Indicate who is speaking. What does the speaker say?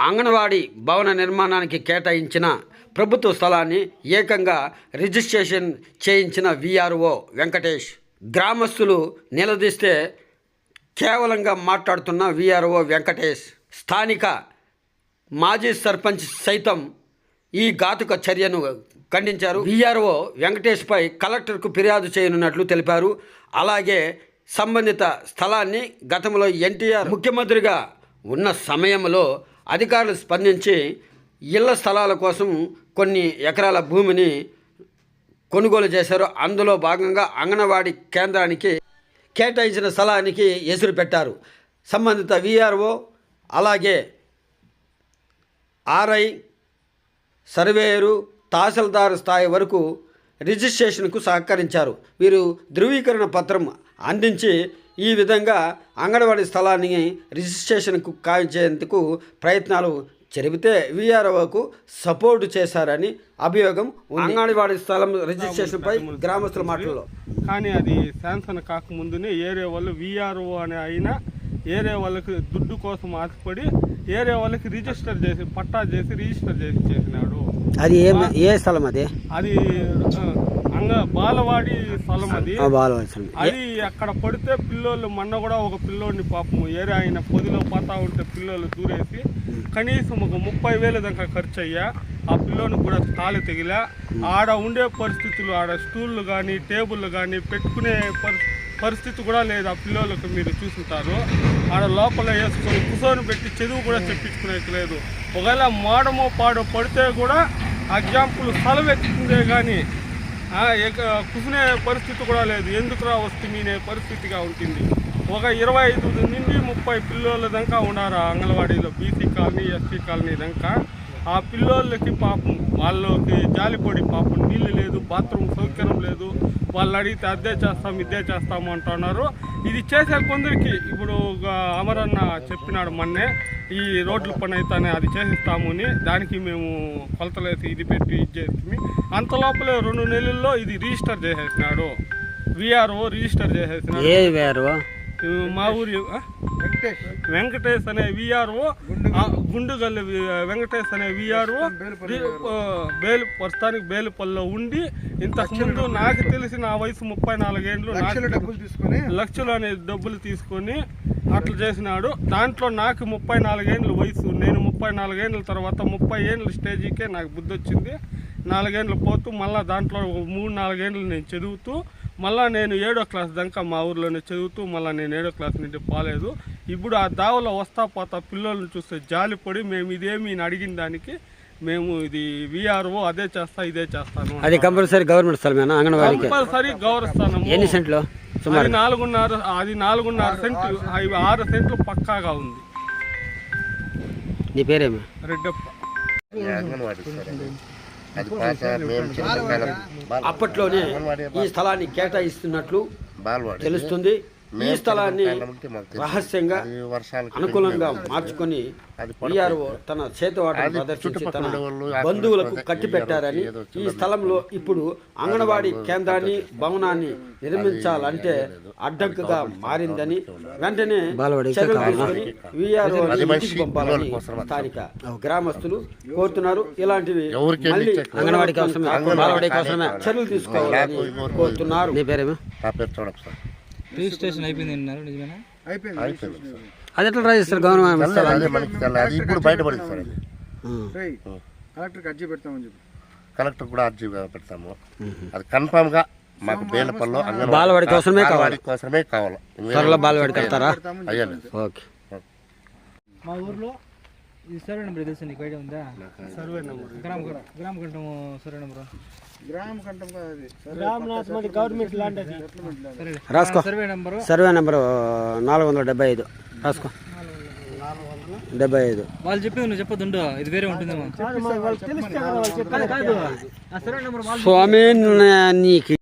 Speaker 1: అంగన్వాడీ భవన నిర్మాణానికి కేటాయించిన ప్రభుత్వ స్థలాన్ని ఏకంగా రిజిస్ట్రేషన్ చేయించిన విఆర్ఓ వెంకటేష్. గ్రామస్తులు నిలదీస్తే కేవలంగా మాట్లాడుతున్న విఆర్ఓ వెంకటేష్. స్థానిక మాజీ సర్పంచ్ సైతం ఈ ఘాతుక చర్యను ఖండించారు. విఆర్ఓ వెంకటేష్పై కలెక్టర్కు ఫిర్యాదు చేయనున్నట్లు తెలిపారు. అలాగే సంబంధిత స్థలాన్ని గతంలో ఎన్టీఆర్ ముఖ్యమంత్రిగా ఉన్న సమయంలో అధికారులు స్పందించి ఇళ్ళ స్థలాల కోసం కొన్ని ఎకరాల భూమిని కొనుగోలు చేశారు. అందులో భాగంగా అంగన్వాడీ కేంద్రానికి కేటాయించిన స్థలానికి ఎసురు పెట్టారు. సంబంధిత విఆర్ఓ అలాగే ఆర్ఐ సర్వేయరు తహసీల్దార్ స్థాయి వరకు రిజిస్ట్రేషన్కు సహకరించారు. వీరు ధృవీకరణ పత్రం అందించి ఈ విధంగా అంగన్వాడీ స్థలాన్ని రిజిస్ట్రేషన్కు కావించేందుకు ప్రయత్నాలు జరిపితే వీఆర్ఓకు సపోర్ట్ చేశారని అభియోగం ఉంది. అంగన్వాడీ స్థలం రిజిస్ట్రేషన్పై గ్రామస్తుల మాటల్లో.
Speaker 2: కానీ అది శాంక్షన్ కాకముందునే ఏరియా వాళ్ళు విఆర్ఓ అనే అయినా ఏరియా వాళ్ళకి దుడ్డు కోసం ఆశపడి ఏరియా వాళ్ళకి రిజిస్టర్ చేసి పట్టా చేసి రిజిస్టర్ చేసి చేసినాడు.
Speaker 1: అది ఏ ఏ స్థలం అది?
Speaker 2: అది బాలవాడి స్థలం అది. అది అక్కడ పడితే పిల్లోళ్ళు మొన్న కూడా ఒక పిల్లోడిని పాపం ఏరియా ఆయన పొదిలో పోతా ఉంటే పిల్లోళ్ళు దూరేసి కనీసం ఒక ముప్పై వేల దాకా ఖర్చు అయ్యా ఆ పిల్లోనికి కూడా తాళి తెగిలా. ఆడ ఉండే పరిస్థితులు ఆడ స్టూళ్ళు కానీ టేబుల్ కానీ పెట్టుకునే పరి పరిస్థితి కూడా లేదు ఆ పిల్లోళ్ళకి మీరు చూసుంటారు. ఆడ లోపల వేసుకొని కూర్చొని పెట్టి చదువు కూడా చెప్పించుకునేది లేదు. ఒకవేళ మాడమో పాడో పడితే కూడా ఎగ్జాంపుల్ స్థలం ఎక్కుతుందే కానీ ఆ, కుసునే పరిస్థితి కూడా లేదు. ఎందుకురా వస్తుందనే పరిస్థితిగా ఉంటుంది. ఒక ఇరవై ఐదు నుండి ముప్పై పిల్లల దాకా ఉన్నారు అంగన్వాడీలో? బీసీ కాలనీ ఎస్టీ కాలనీ దాకా? ఆ పిల్లోళ్ళకి పాపం వాళ్ళకి జాలిపడి పాపం నీళ్ళు లేదు బాత్రూమ్ సౌకర్యం లేదు. వాళ్ళు అడిగితే అదే చేస్తాం ఇదే చేస్తాము అంటున్నారు. ఇది చేసే కొందరికి ఇప్పుడు అమరన్న చెప్పినాడు మొన్నే ఈ రోడ్ల పని అయితేనే అది చేసిస్తాము అని. దానికి మేము కొలతలేసి ఇది పెట్టి ఇది చేసి అంత లోపలే రెండు నెలల్లో ఇది రిజిస్టర్ చేసేసినాడు. విఆర్ఓ రిజిస్టర్ చేసేసినాడు. మా ఊరి? వెంకటేష్ అనే విఆర్ఓ గుండుగల్లి వెంకటేష్ అనే విఆర్ఓ బేలు ప్రస్తుతానికి బేలుపల్లిలో ఉండి ఇంతకు ముందు నాకు తెలిసి నా వయసు ముప్పై నాలుగేండ్లు నాకు
Speaker 3: డబ్బులు తీసుకొని.
Speaker 2: లక్షలు అనే డబ్బులు తీసుకొని అట్లా చేసినాడు. దాంట్లో నాకు ముప్పై నాలుగేండ్ల వయసు. నేను ముప్పై నాలుగేండ్ల తర్వాత ముప్పై ఏండ్ల స్టేజీకే నాకు బుద్ధి వచ్చింది నాలుగేండ్లు పోతూ మళ్ళీ దాంట్లో మూడు నాలుగేండ్లు నేను చదువుతూ మళ్ళీ నేను ఏడో క్లాస్ దాకా మా ఊర్లోనే చదువుతూ మళ్ళీ నేను ఏడో క్లాస్ నుండి పోలేదు. ఇప్పుడు ఆ దావలో వస్తా పోతా పిల్లల్ని చూస్తే జాలిపడి మేము ఇదేమి అడిగిన దానికి మేము ఇది విఆర్ఓ అదే చేస్తా ఇదే చేస్తాను
Speaker 1: అది కంపల్సరీ గవర్నమెంట్ స్థలమేనా?
Speaker 2: కంపల్సరీ గౌరవిస్తాను
Speaker 1: ఎన్ని సెంట్లు? సుమారు.
Speaker 2: అది నాలుగున్నర అది నాలుగున్నర సెంట్లు అవి ఆరు సెంట్లు పక్కాగా ఉంది.
Speaker 1: నీ పేరేమి?
Speaker 2: రెడ్డప్ప.
Speaker 4: అది. అది పాత మేము చిన్నకాలం బాల-
Speaker 1: అప్పట్లోనే ఈ స్థలాన్ని కేటాయిస్తున్నట్లు తెలుస్తుంది. ఈ స్థలాన్ని. రహస్యంగా అనుకూలంగా మార్చుకొని విఆర్ఓ తన చేతవాటను ప్రదర్శించి తన బంధువులకు
Speaker 4: ప్రజలు
Speaker 1: కట్టి
Speaker 4: ఏదో
Speaker 1: పెట్టారని
Speaker 4: ఏదో
Speaker 1: ఈ స్థలంలో ఇప్పుడు అంగన్వాడీ కేంద్రాన్ని భవనాన్ని నిర్మించాలంటే అడ్డంకుగా మారిందని వెంటనే చర్యలు తీసుకొని విఆర్ఓ
Speaker 4: అది మనిషి
Speaker 1: ఇంటికి పంపాలని
Speaker 4: పిల్లల కోసం
Speaker 1: స్థానిక గ్రామస్తులు కోరుతున్నారు. ఇలాంటివి మళ్ళీ చర్యలు తీసుకోవాలని కోరుతున్నారు.
Speaker 5: రిజిస్ట్రేషన్ అయిపోయింది అన్నారు నిజమేనా?
Speaker 3: అయిపోయింది
Speaker 4: అయిపోయింది సార్.
Speaker 1: అది ఎట్లా రాజేస్తారు గవర్నమెంట్
Speaker 4: తెల్ల- అదే మనకి తెల్ల అది ఇప్పుడు బయటపడింది సార్ అది.
Speaker 3: రేయ్, కలెక్టర్కి అర్జీ పెడతామని చెప్పి.
Speaker 4: కలెక్టర్ కూడా అర్జీ పెడతాము. అది కన్ఫామ్గా మాకు బేలపల్లో అంగన్వాడీ
Speaker 1: బాలవాడి కోసమే కావాలి.
Speaker 4: బాలవాడి కోసమే కావాలి.
Speaker 1: త్వరలో బాలవాడి కడతారా?
Speaker 4: అయ్యాలి
Speaker 1: ఓకే.
Speaker 5: మా ఊర్లో ఈ సర్వే నెంబర్ తెలుసు నీకు? ఐడియా ఉందా?
Speaker 2: Survey number.
Speaker 5: గ్రామ గ్రామ కంఠం సర్వే నెంబర్.
Speaker 1: రాసుకో.
Speaker 5: Survey number?
Speaker 1: సర్వే నెంబరు నాలుగు వందల డెబ్బై ఐదు. రాసుకో. డెబ్బై ఐదు.
Speaker 5: వాళ్ళు చెప్పింది నువ్వు చెప్పొద్దు ఇది వేరే ఉంటుందేమో. కాదు, కాదు ఆ సర్వే నెంబర్
Speaker 1: స్వామి నీకు